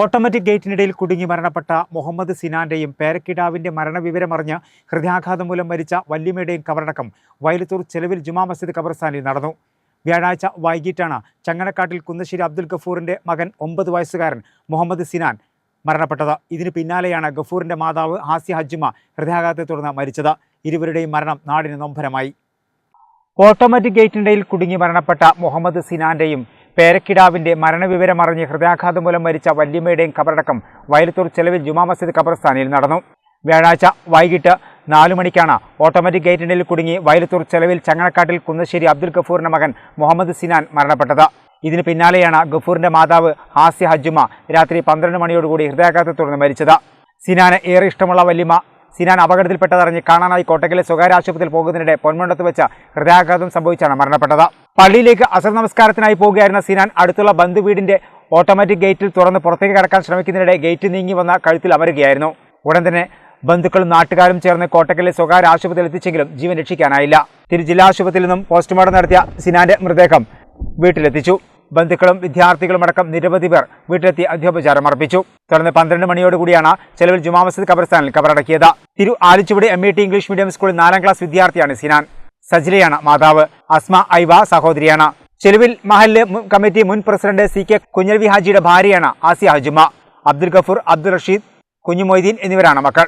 Automatic ഗേറ്റിനിടയിൽ കുടുങ്ങി മരണപ്പെട്ട മുഹമ്മദ് സിനാന്റെയും പേരക്കിടാവിന്റെ മരണവിവരമറിഞ്ഞ് ഹൃദയാഘാതം മൂലം മരിച്ച വല്യമ്മയുടെയും കബറടക്കം വയലത്തൂർ ചെലവിൽ ജുമാ മസ്ജിദ് ഖബർസ്ഥാനിൽ നടന്നു. വ്യാഴാഴ്ച വൈകിട്ടാണ് ചങ്ങനക്കാട്ടിൽ കുന്നശ്ശേരി അബ്ദുൽ ഗഫൂറിന്റെ മകൻ ഒമ്പത് വയസ്സുകാരൻ മുഹമ്മദ് സിനാൻ മരണപ്പെട്ടത്. ഇതിന് പിന്നാലെയാണ് ഗഫൂറിന്റെ മാതാവ് ഹാസ്യ ഹജ്ജുമ ഹൃദയാഘാതത്തെ തുടർന്ന് മരിച്ചത്. ഇരുവരുടെയും മരണം നാടിന് നൊമ്പരമായി. ഓട്ടോമാറ്റിക് ഗേറ്റിനിടയിൽ കുടുങ്ങി മരണപ്പെട്ട മുഹമ്മദ് സിനാന്റെയും പേരക്കിടാവിന്റെ മരണവിവരമറിഞ്ഞ് ഹൃദയാഘാതം മൂലം മരിച്ച വല്യമ്മയുടെയും കബറടക്കം വയലത്തൂർ ചെലവിൽ ജുമാ മസ്ജിദ് ഖബർസ്ഥാനിൽ നടന്നു. വ്യാഴാഴ്ച വൈകിട്ട് നാലു മണിക്കാണ് ഓട്ടോമാറ്റിക് ഗേറ്റിനിടയിൽ കുടുങ്ങി വയലത്തൂർ ചെലവിൽ ചങ്ങനക്കാട്ടിൽ കുന്നശ്ശേരി അബ്ദുൽ ഗഫൂറിന്റെ മകൻ മുഹമ്മദ് സിനാൻ മരണപ്പെട്ടത്. ഇതിന് പിന്നാലെയാണ് ഗഫൂറിന്റെ മാതാവ് ഹാസ്യ ഹജ്ജുമ രാത്രി പന്ത്രണ്ട് മണിയോടുകൂടി ഹൃദയാഘാതത്തെ തുടർന്ന് മരിച്ചത്. സിനാന് ഏറെ ഇഷ്ടമുള്ള വല്യമ്മ സിനാൻ അപകടത്തിൽപ്പെട്ടതറിഞ്ഞ് കാണാനായി കോട്ടക്കലെ സ്വകാര്യ ആശുപത്രിയിൽ പോകുന്നതിനിടെ പൊന്മുണ്ടത്ത് വെച്ച ഹൃദയാഘാതം സംഭവിച്ചാണ് മരണപ്പെട്ടത്. പള്ളിയിലേക്ക് അസർ നമസ്കാരത്തിനായി പോവുകയായിരുന്ന സിനാൻ അടുത്തുള്ള ബന്ധുവീടിന്റെ ഓട്ടോമാറ്റിക് ഗേറ്റിൽ തുറന്ന് പുറത്തേക്ക് കടക്കാൻ ശ്രമിക്കുന്നതിനിടെ ഗേറ്റ് നീങ്ങി വന്ന കഴുത്തിൽ അമരുകയായിരുന്നു. ഉടൻ തന്നെ ബന്ധുക്കളും നാട്ടുകാരും ചേർന്ന് കോട്ടക്കലിലെ സ്വകാര്യ ആശുപത്രിയിൽ എത്തിച്ചെങ്കിലും ജീവൻ രക്ഷിക്കാനായില്ല. തിരു ജില്ലാ ആശുപത്രിയിൽ നിന്നും പോസ്റ്റ്മോർട്ടം നടത്തിയ സിനാന്റെ മൃതദേഹം വീട്ടിലെത്തിച്ചു. ബന്ധുക്കളും വിദ്യാർത്ഥികളും അടക്കം നിരവധി പേർ വീട്ടിലെത്തി അധ്യോപചാരം അർപ്പിച്ചു. തുടർന്ന് പന്ത്രണ്ട് മണിയോടുകൂടിയാണ് ചെലവിൽ ജുമാ മസ്ജിദ് ഖബർസ്ഥാനിൽ കബറടക്കിയത്. തിരു ആലിച്ചുവിടെ M E T English medium സ്കൂളിൽ നാലാം ക്ലാസ് വിദ്യാർത്ഥിയാണ് സിനാൻ. സജിലയാണ് മാതാവ്. അസ്മ ഐവ സഹോദരിയാണ്. ചെലുവിൽ മഹല്ല് കമ്മിറ്റി മുൻ പ്രസിഡന്റ് സി കെ കുഞ്ഞൽവി ഹാജിയുടെ ഭാര്യയാണ് ആസിയ ഹജുമ. അബ്ദുൽ ഗഫൂർ അബ്ദുൾ റഷീദ് കുഞ്ഞുമൊയ്തീൻ എന്നിവരാണ് മക്കൾ.